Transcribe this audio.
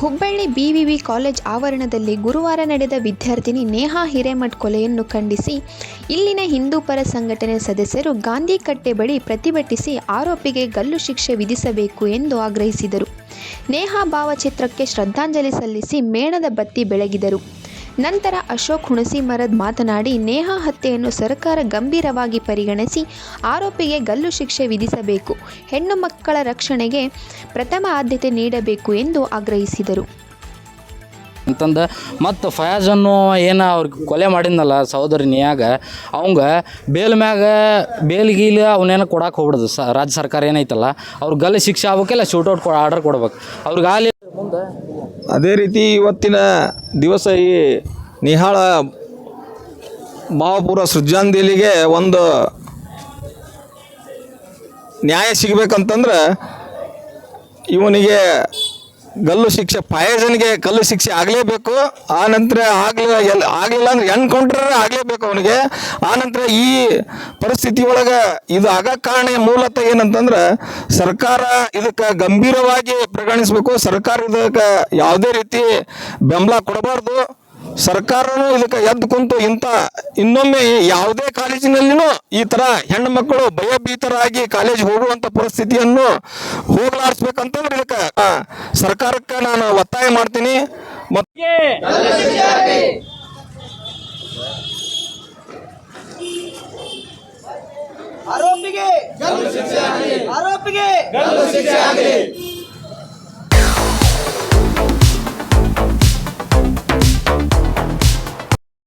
Hubballi BVV college ಆವರಣದಲ್ಲಿ ಗುರುವಾರ ನಡೆದ ವಿದ್ಯಾರ್ಥಿನಿ ನೇಹಾ ಹಿರೇಮಠ್ ಕೊಲೆಯನ್ನು ಖಂಡಿಸಿ, ಇಲ್ಲಿನ ಹಿಂದೂ ಪರ ಸಂಘಟನೆ ಸದಸ್ಯರು ಗಾಂಧಿ ಕಟ್ಟೆ ಬಳಿ ಪ್ರತಿಭಟಿಸಿ ಆರೋಪಿಗೆ ಗಲ್ಲು ಶಿಕ್ಷೆ ವಿಧಿಸಬೇಕು ಎಂದು ಆಗ್ರಹಿಸಿದರು. ನೇಹಾ ಭಾವಚಿತ್ರಕ್ಕೆ ಶ್ರದ್ಧಾಂಜಲಿ ಸಲ್ಲಿಸಿ ಮೇಣದ ಬತ್ತಿ ಬೆಳಗಿದರು. ನಂತರ ಅಶೋಕ್ ಹುಣಸಿಮರದ್ ಮಾತನಾಡಿ ನೇಹಾ ಹತ್ಯೆಯನ್ನು ಸರ್ಕಾರ ಗಂಭೀರವಾಗಿ ಪರಿಗಣಿಸಿ ಆರೋಪಿಗೆ ಗಲ್ಲು ಶಿಕ್ಷೆ ವಿಧಿಸಬೇಕು ಹೆಣ್ಣು ಮಕ್ಕಳ ರಕ್ಷಣೆಗೆ ಪ್ರಥಮ ಆದ್ಯತೆ ನೀಡಬೇಕು ಎಂದು ಆಗ್ರಹಿಸಿದರು. ಅಂತಂದು ಮತ್ತು ಫಯಾಜನ್ನು ಏನು ಅವ್ರಿಗೆ ಕೊಲೆ ಮಾಡಿದ್ನಲ್ಲ ಸಹೋದರಿ ನಿಯಾಗ ಅವಂಗ ಬೇಲ್ ಮ್ಯಾಗ ಬೇಲ್ ಗೀಲ್ ಅವನೇನು ಕೊಡಕ್ಕೆ ಹೋಗ್ಬಿಡ್ದು ಸ ರಾಜ್ಯ ಸರ್ಕಾರ ಏನೈತಲ್ಲ ಅವ್ರಿಗೆ ಗಲ್ಲು ಶಿಕ್ಷೆ ಆಗ್ಬೇಕಿಲ್ಲ ಶೂಟೌಟ್ ಕೊ ಆರ್ಡರ್ ಕೊಡ್ಬೇಕು. ಅವ್ರಿಗೆ ಅಲ್ಲಿ ಮುಂದೆ ಅದೇ ರೀತಿ ಇವತ್ತಿನ ದಿವಸ ಈ ನಿಹಾಳ ಭಾವಪೂರ್ವ ಸೃಜಾಂದಿಲಿಗೆ ಒಂದು ನ್ಯಾಯ ಸಿಗಬೇಕಂತಂದ್ರೆ ಇವನಿಗೆ ಗಲ್ಲು ಶಿಕ್ಷೆ ಪಾಯಜನಿಗೆ ಕಲ್ಲು ಶಿಕ್ಷೆ ಆಗಲೇಬೇಕು. ಆ ನಂತರ ಆಗಲಿಲ್ಲ ಎಲ್, ಆಗಲಿಲ್ಲ ಅಂದ್ರೆ ಎನ್ಕೌಂಟ್ರ್ ಆಗಲೇಬೇಕು ಅವನಿಗೆ. ಆ ನಂತರ ಈ ಪರಿಸ್ಥಿತಿ ಒಳಗೆ ಇದು ಆಗ ಕಾರಣ ಮೂಲತಃ ಏನಂತಂದ್ರೆ, ಸರ್ಕಾರ ಇದಕ್ಕೆ ಗಂಭೀರವಾಗಿ ಪರಿಗಣಿಸಬೇಕು ಸರ್ಕಾರ ಇದಕ್ಕೆ ಯಾವುದೇ ರೀತಿ ಬೆಂಬಲ ಕೊಡಬಾರ್ದು. ಸರ್ಕಾರನೂ ಇದಕ್ಕೆ ಎದ್ದು ಕುಂತು ಇಂಥ ಇನ್ನೊಮ್ಮೆ ಯಾವುದೇ ಕಾಲೇಜಿನಲ್ಲಿನೂ ಈ ಥರ ಹೆಣ್ಣು ಮಕ್ಕಳು ಭಯಭೀತರಾಗಿ ಕಾಲೇಜ್ ಹೋಗುವಂಥ ಪರಿಸ್ಥಿತಿಯನ್ನು ಹೋಗಲಾಡಿಸ್ಬೇಕಂತಂದ್ರೆ ಇದಕ್ಕೆ ಸರ್ಕಾರಕ್ಕೆ ನಾನು ಒತ್ತಾಯ ಮಾಡ್ತೀನಿ. ಮತ್ತು ಆರೋಪಿಗೆ ಆರೋಪಿಗೆ